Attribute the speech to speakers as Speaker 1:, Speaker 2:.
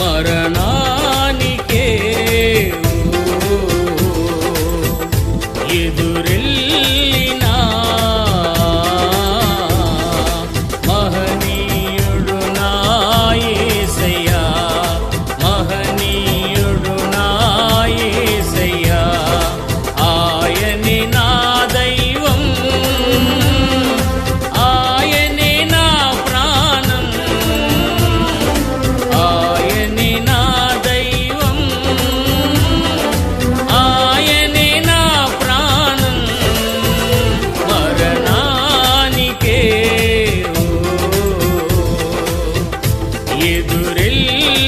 Speaker 1: మరణానికే. ఎదురే ಎದುರೆಲ್ಲ